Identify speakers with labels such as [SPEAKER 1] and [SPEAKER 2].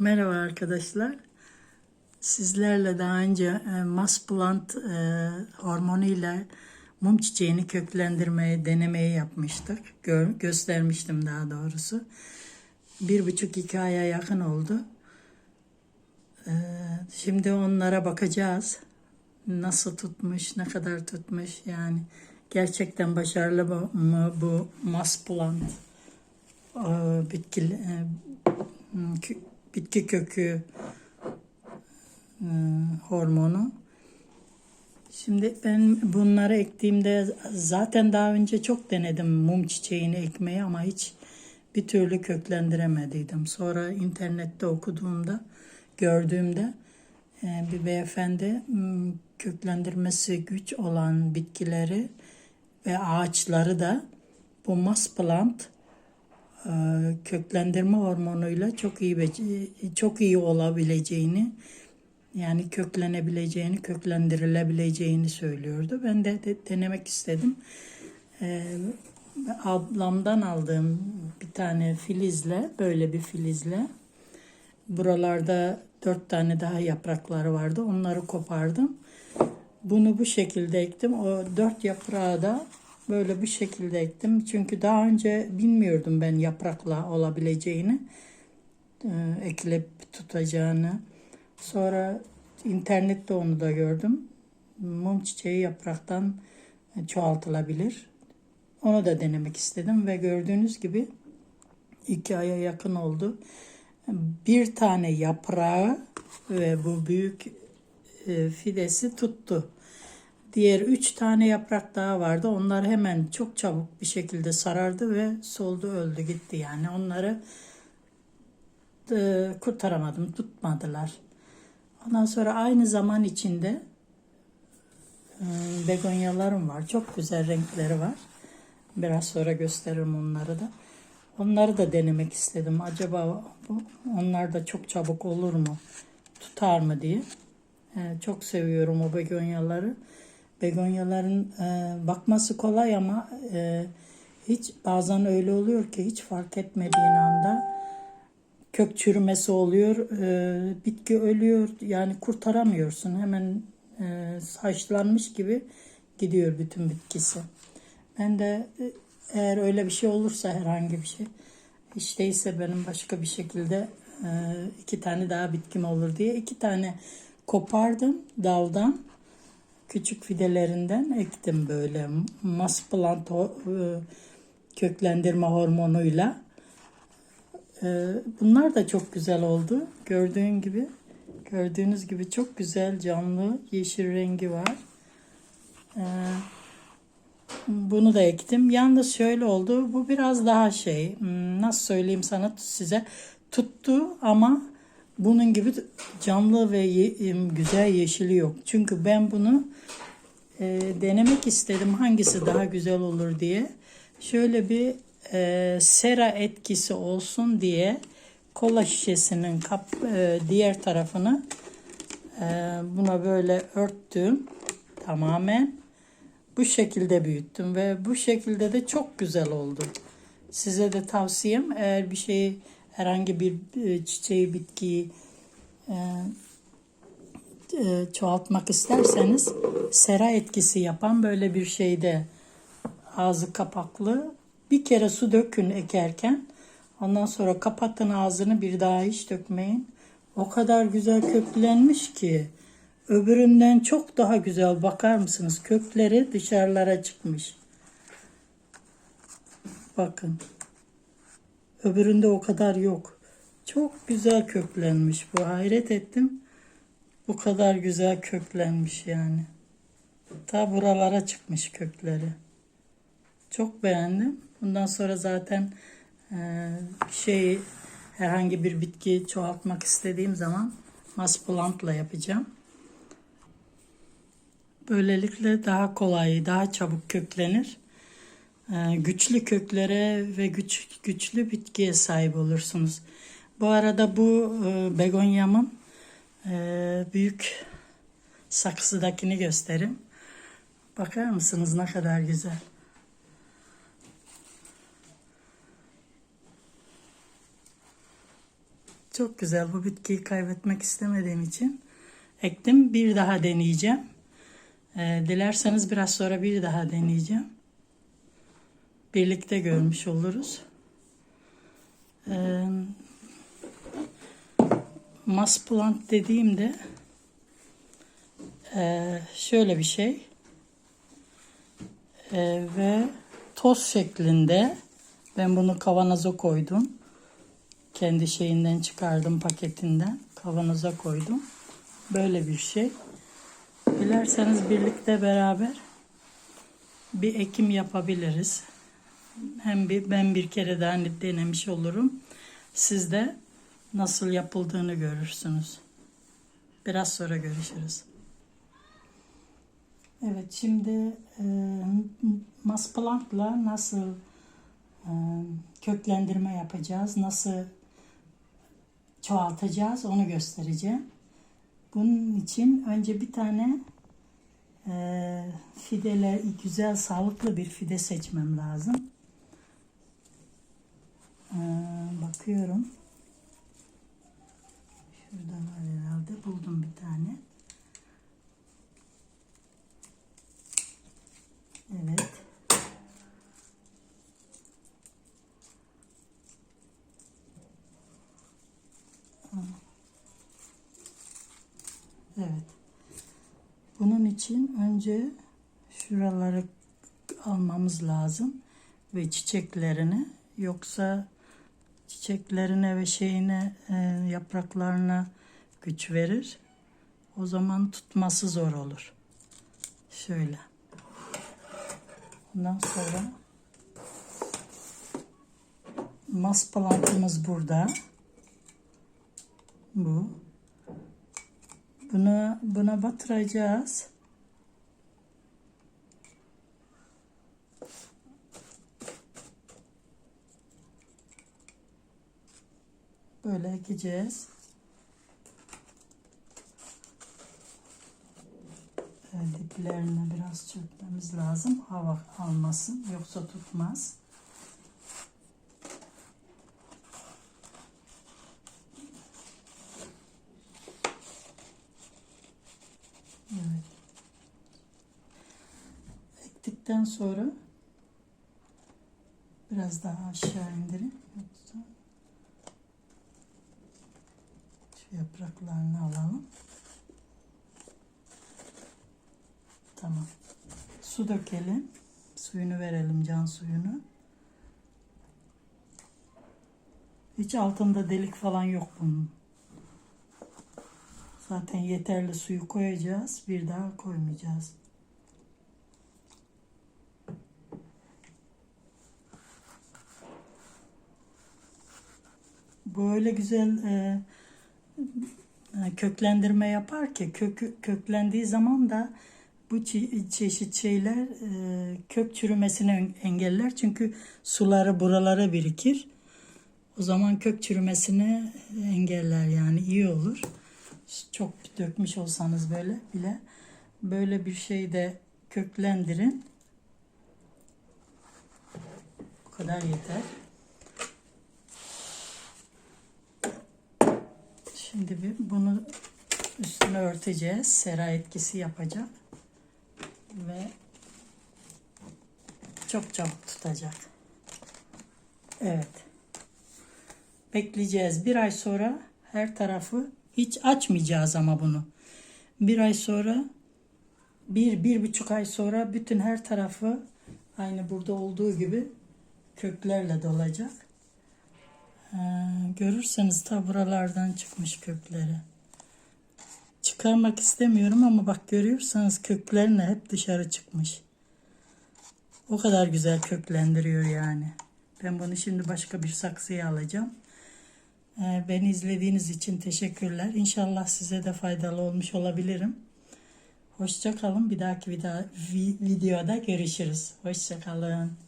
[SPEAKER 1] Merhaba arkadaşlar. Sizlerle daha önce e, masplant e, hormonuyla mum çiçeğini köklendirmeye, denemeyi yapmıştık. Gör, göstermiştim daha doğrusu. Bir buçuk iki aya yakın oldu. E, şimdi onlara bakacağız. Nasıl tutmuş, ne kadar tutmuş yani. Gerçekten başarılı mı bu masplant e, bitki, e, bitki kökü e, hormonu. Şimdi ben bunları ektiğimde zaten daha önce çok denedim mum çiçeğini ekmeyi ama hiç bir türlü köklendiremediydim. Sonra internette okuduğumda, gördüğümde e, bir beyefendi köklendirmesi güç olan bitkileri ve ağaçları da bu masplant köklendirme hormonuyla çok iyi çok iyi olabileceğini yani köklenebileceğini, köklendirilebileceğini söylüyordu. Ben de, de denemek istedim. Ee, ablamdan aldığım bir tane filizle, böyle bir filizle buralarda dört tane daha yaprakları vardı. Onları kopardım. Bunu bu şekilde ektim. O dört yaprağı da böyle bu şekilde ektim. Çünkü daha önce bilmiyordum ben yaprakla olabileceğini, e, ekilip tutacağını. Sonra internette onu da gördüm. Mum çiçeği yapraktan çoğaltılabilir. Onu da denemek istedim ve gördüğünüz gibi iki aya yakın oldu. Bir tane yaprağı ve bu büyük e, fidesi tuttu. Diğer üç tane yaprak daha vardı. Onlar hemen çok çabuk bir şekilde sarardı ve soldu öldü gitti yani. Onları e, kurtaramadım, tutmadılar. Ondan sonra aynı zaman içinde e, begonyalarım var. Çok güzel renkleri var. Biraz sonra gösteririm onları da. Onları da denemek istedim. Acaba onlar da çok çabuk olur mu? Tutar mı diye. E, çok seviyorum o begonyaları. Begonyaların e, bakması kolay ama e, hiç bazen öyle oluyor ki hiç fark etmediğin anda kök çürümesi oluyor, e, bitki ölüyor. Yani kurtaramıyorsun. Hemen e, saçlanmış gibi gidiyor bütün bitkisi. Ben de e, eğer öyle bir şey olursa herhangi bir şey, hiç değilse benim başka bir şekilde e, iki tane daha bitkim olur diye iki tane kopardım daldan. Küçük fidelerinden ektim böyle masplant e, köklendirme hormonuyla. Ee, Bunlar da çok güzel oldu. Gördüğün gibi, gördüğünüz gibi çok güzel canlı yeşil rengi var. Ee, Bunu da ektim. Yalnız şöyle oldu. Bu biraz daha şey, hmm, nasıl söyleyeyim sana size tuttu ama bunun gibi canlı ve ye- güzel yeşili yok. Çünkü ben bunu e, denemek istedim hangisi daha güzel olur diye. Şöyle bir e, sera etkisi olsun diye kola şişesinin kap e, diğer tarafını e, buna böyle örttüm tamamen bu şekilde büyüttüm ve bu şekilde de çok güzel oldu. Size de tavsiyem eğer bir şeyi herhangi bir e, çiçeği bitkiyi e, e, çoğaltmak isterseniz sera etkisi yapan böyle bir şeyde ağzı kapaklı bir kere su dökün ekerken ondan sonra kapatın ağzını bir daha hiç dökmeyin. O kadar güzel köklenmiş ki öbüründen çok daha güzel bakar mısınız? Kökleri dışarılara çıkmış. Bakın. Öbüründe o kadar yok. Çok güzel köklenmiş bu. Hayret ettim. Bu kadar güzel köklenmiş yani. Ta buralara çıkmış kökleri. Çok beğendim. Bundan sonra zaten e, şey herhangi bir bitki çoğaltmak istediğim zaman masplantla yapacağım. Böylelikle daha kolay, daha çabuk köklenir. E, güçlü köklere ve güç, güçlü bitkiye sahip olursunuz. Bu arada bu e, begonyamın e, büyük saksıdakini göstereyim. Bakar mısınız ne kadar güzel. çok güzel. Bu bitkiyi kaybetmek istemediğim için ektim. Bir daha deneyeceğim. Ee, dilerseniz biraz sonra bir daha deneyeceğim. Birlikte görmüş oluruz. Ee, Mass plant dediğimde e, şöyle bir şey E, ve toz şeklinde ben bunu kavanoza koydum. Kendi şeyinden çıkardım paketinden kavanoza koydum. Böyle bir şey. Dilerseniz birlikte beraber bir ekim yapabiliriz. Hem bir, ben bir kere daha denemiş olurum. Siz de nasıl yapıldığını görürsünüz. Biraz sonra görüşürüz. Evet şimdi e, masplankla nasıl e, köklendirme yapacağız, nasıl çoğaltacağız onu göstereceğim. Bunun için önce bir tane e, fideler, güzel sağlıklı bir fide seçmem lazım. E, bakıyorum. Şurada var herhalde. Buldum bir tane. Evet. Evet. Bunun için önce şuraları almamız lazım ve çiçeklerini yoksa çiçeklerine ve şeyine e, yapraklarına güç verir. O zaman tutması zor olur. Şöyle. Ondan sonra mas plantımız burada. Bu. Bunu buna batıracağız. Böyle ekeceğiz. Evet, diplerine biraz çökmemiz lazım. Hava almasın. Yoksa tutmaz. Evet. Ektikten sonra biraz daha aşağı indirin. Yoksa yapraklarını alalım. Tamam. Su dökelim. Suyunu verelim can suyunu. Hiç altında delik falan yok bunun. Zaten yeterli suyu koyacağız. Bir daha koymayacağız. Böyle güzel e, köklendirme yapar ki kök, köklendiği zaman da bu çe- çeşit şeyler e, kök çürümesini en- engeller. Çünkü suları buralara birikir. O zaman kök çürümesini engeller yani iyi olur. Çok dökmüş olsanız böyle bile böyle bir şeyi de köklendirin. Bu kadar yeter. Şimdi bir bunu üstüne örteceğiz. Sera etkisi yapacak. Ve çok çabuk tutacak. Evet. Bekleyeceğiz. Bir ay sonra her tarafı hiç açmayacağız ama bunu. Bir ay sonra bir, bir buçuk ay sonra bütün her tarafı aynı burada olduğu gibi köklerle dolacak. Görürseniz ta buralardan çıkmış kökleri. Çıkarmak istemiyorum ama bak görüyorsanız köklerine hep dışarı çıkmış. O kadar güzel köklendiriyor yani. Ben bunu şimdi başka bir saksıya alacağım. Ee, Beni izlediğiniz için teşekkürler. İnşallah size de faydalı olmuş olabilirim. Hoşça kalın. Bir dahaki videoda görüşürüz. Hoşça kalın.